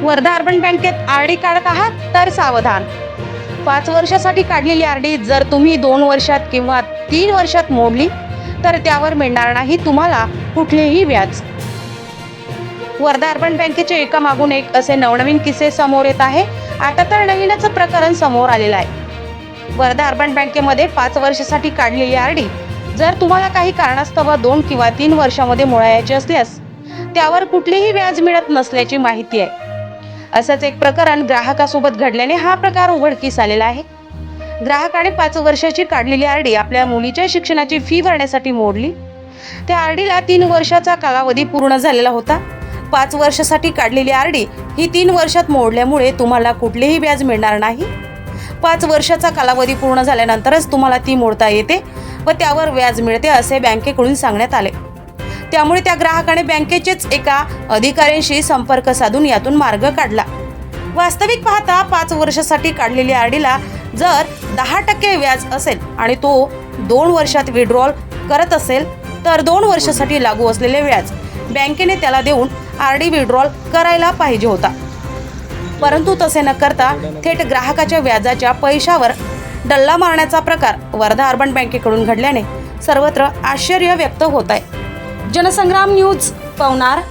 Wardha urban बँकेत R D काढत आहात तर सावधान. पाच वर्षासाठी काढलेली आर डी जर तुम्ही दोन वर्षात किंवा तीन वर्षात मोडली तर त्यावर मिळणार नाही तुम्हाला कुठलेही व्याज. वर्धा अर्बन बँकेचे एका मागून एक असे नवनवीन किस्से समोर येत आहे. आता तर नवीनच प्रकरण समोर आलेलं आहे. वर्धा अर्बन बँकेमध्ये पाच वर्षासाठी काढलेली आर डी जर तुम्हाला काही कारणास्तव दोन किंवा तीन वर्षामध्ये मोडायचे असल्यास त्यावर कुठलेही व्याज मिळत नसल्याची माहिती आहे. असंच एक प्रकरण ग्राहकासोबत घडल्याने हा प्रकार उघडकीस आलेला आहे. ग्राहकाने पाच वर्षाची काढलेली आर डी आपल्या मुलीच्या शिक्षणाची फी भरण्यासाठी मोडली. त्या आर डीला तीन वर्षाचा कालावधी पूर्ण झालेला होता. पाच वर्षासाठी काढलेली आर डी ही तीन वर्षात मोडल्यामुळे तुम्हाला कुठलेही व्याज मिळणार नाही. पाच वर्षाचा कालावधी पूर्ण झाल्यानंतरच तुम्हाला ती मोडता येते व त्यावर व्याज मिळते असे बँकेकडून सांगण्यात आले. त्यामुळे त्या ग्राहकाने बँकेचेच एका अधिकाऱ्यांशी संपर्क साधून यातून मार्ग काढला. वास्तविक पाहता पाच वर्षासाठी काढलेल्या आरडीला जर दहा टक्के व्याज असेल आणि तो दोन वर्षात विड्रॉल करत असेल तर दोन वर्षासाठी लागू असलेले व्याज बँकेने त्याला देऊन आर डी विड्रॉल करायला पाहिजे होता. परंतु तसे न करता थेट ग्राहकाच्या व्याजाच्या पैशावर डल्ला मारण्याचा प्रकार वर्धा अर्बन बँकेकडून घडल्याने सर्वत्र आश्चर्य व्यक्त होत आहे. जनसंग्राम न्यूज पवनार.